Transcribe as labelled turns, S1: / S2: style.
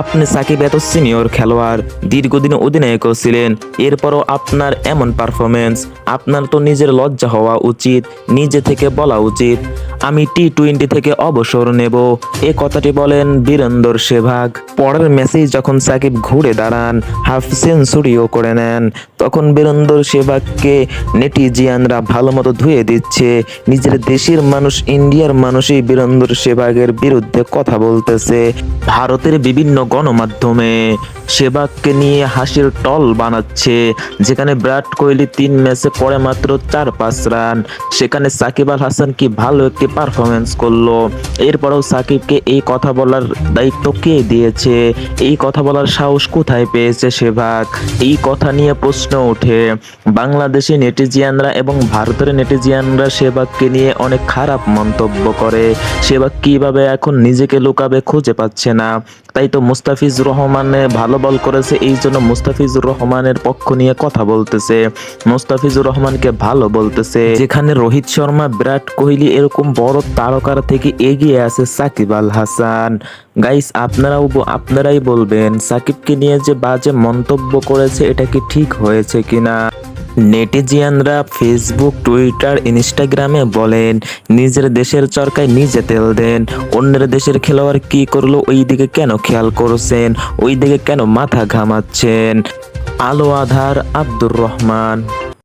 S1: আপনি সাকিব এত সিনিয়র খেলোয়াড়, দীর্ঘদিন অধিনায়কও ছিলেন, এরপরও আপনার এমন পারফরমেন্স আপনার তো নিজের লজ্জা হওয়া উচিত, নিজে থেকে বলা উচিত। আমি টি টোয়েন্টি থেকে অবসর নেব, এ কথাটি বলেন বীরেন্দর সেভাগ পরের ম্যাচেই যখন সাকিব ঘুরে দাঁড়ান হাফ সেঞ্চুরিও করে নেন, তখন বীরেন্দর সেভাগকে নেটিজিয়ানরা ভালো মতো ধুয়ে দিচ্ছে। নিজের দেশের মানুষ, ইন্ডিয়ার মানুষই বীরেন্দর সেভাগের বিরুদ্ধে কথা বলতেছে। ভারতের বিভিন্ন গণমাধ্যমে সেবাগকে নিয়ে হাসির টল বানাচ্ছে। যেখানে বিরাট কোহলি তিন ম্যাচে করে মাত্র চার পাঁচ রান। সেখানে সাকিব আল হাসান কি ভালো একটি পারফরমেন্স করল? এরপরেও সাকিবকে এই কথা বলার দায়িত্ব কে দিয়েছে? এই কথা বলার সাহস কোথায় পেয়েছে সেভাগ? এই কথা নিয়ে প্রশ্ন ওঠে। বাংলাদেশি নেটিজিয়ানরা এবং ভারতের নেটিজিয়ানরা সেবাগকে নিয়ে অনেক খারাপ মন্তব্য করে। সেবাগ কীভাবে এখন নিজেকে লুকাবে খুঁজে পাচ্ছে না। তাই তো মুস্তাফিজুর রহমানে ভালো বল করেছে, এই জন্য মুস্তাফিজুর রহমানের পক্ষ নিয়ে কথা বলতেছে। মুস্তাফিজুর রহমানকে ভালো বলতেছে। যেখানে রোহিত শর্মা, বিরাট কোহলি এরকম বড় তারকার থেকে এগিয়ে আছে সাকিব আল হাসান। গাইস আপনারাও আপনারাই বলবেন, সাকিবকে নিয়ে যে বাজে মন্তব্য করেছে, এটা কি ঠিক হয়েছে কিনা? নেটিজিয়ানরা ফেসবুক, টুইটার, ইনস্টাগ্রামে বলেন, নিজের দেশের চরকায় নিজে তেল দেন। অন্যের দেশের খেলোয়াড় কি করল ওই দিকে কেন খেয়াল করছেন? ওই দিকে কেন মাথা ঘামাচ্ছেন? আলো আধার আব্দুর রহমান।